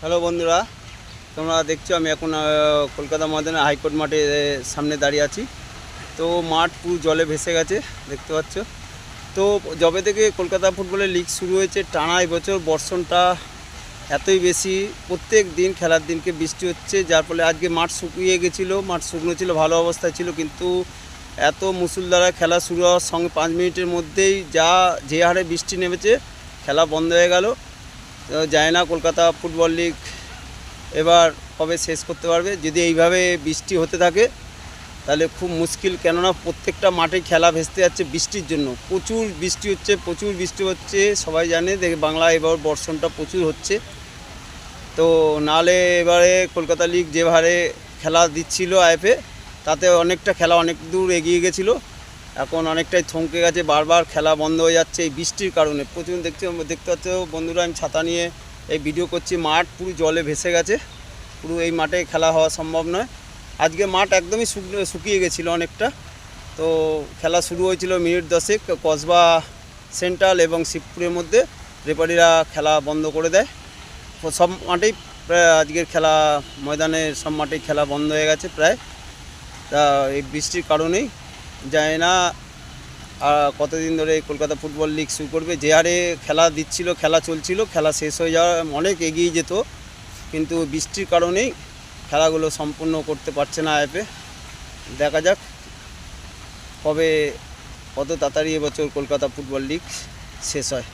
Hello বন্ধুরা, তোমরা দেখছ আমি এখন কলকাতা ময়দানে হাইকোর্ট মাঠে সামনে দাঁড়িয়ে আছি। তো মাঠ পুরো জলে ভেসে গেছে, দেখতে পাচ্ছ। তো যবে থেকে কলকাতা ফুটবলের লিগ শুরু হয়েছে, টানা এবছর বর্ষণটা এতই বেশি, প্রত্যেক দিন খেলার দিনকে বৃষ্টি হচ্ছে, যার ফলে আজকে মাঠ শুকিয়ে গেছিল, মাঠ শুকনো ছিল, ভালো অবস্থায় ছিল, কিন্তু এত মুসুলধারা খেলা শুরু হওয়ার সঙ্গে পাঁচ মিনিটের মধ্যেই যা যে হারে বৃষ্টি নেমেছে, খেলা বন্ধ হয়ে গেল। যায় না, কলকাতা ফুটবল লিগ এবার কবে শেষ করতে পারবে? যদি এইভাবে বৃষ্টি হতে থাকে, তাহলে খুব মুশকিল। কেননা প্রত্যেকটা মাঠে খেলা ভেস্তে যাচ্ছে বৃষ্টির জন্য। প্রচুর বৃষ্টি হচ্ছে, প্রচুর বৃষ্টি হচ্ছে, সবাই জানে, দেখ, বাংলা এবার বর্ষণটা প্রচুর হচ্ছে। তো নাহলে এবারে কলকাতা লিগ যে হারে খেলা দিচ্ছিল আইএফএ তাতে অনেকটা খেলা অনেক দূর এগিয়ে গেছিল। এখন অনেকটাই থমকে গেছে, বারবার খেলা বন্ধ হয়ে যাচ্ছে এই বৃষ্টির কারণে। প্রচুর দেখতে দেখতে পাচ্ছ বন্ধুরা, আমি ছাতা নিয়ে এই ভিডিও করছি। মাঠ পুরো জলে ভেসে গেছে। পুরো এই মাঠে খেলা হওয়া সম্ভব নয়। আজকে মাঠ একদমই শুকিয়ে গেছিল অনেকটা। তো খেলা শুরু হয়েছিল মিনিট দশেক। কসবা সেন্ট্রাল এবং শিবপুরের মধ্যে রেপারিরা খেলা বন্ধ করে দেয়। সব মাঠেই প্রায় আজকের খেলা ময়দানের সব মাঠেই খেলা বন্ধ হয়ে গেছে প্রায়। তা এই বৃষ্টির কারণেই যায় না কতদিন ধরে কলকাতা ফুটবল লিগ শুরু করবে। যে হারে খেলা দিচ্ছিল, খেলা চলছিল, খেলা শেষ হয়ে যাওয়া অনেক এগিয়ে যেত। কিন্তু বৃষ্টির কারণেই খেলাগুলো সম্পূর্ণ করতে পারছে না অ্যাপে। দেখা যাক কবে, কত তাড়াতাড়ি এবছর কলকাতা ফুটবল লিগ শেষ হয়।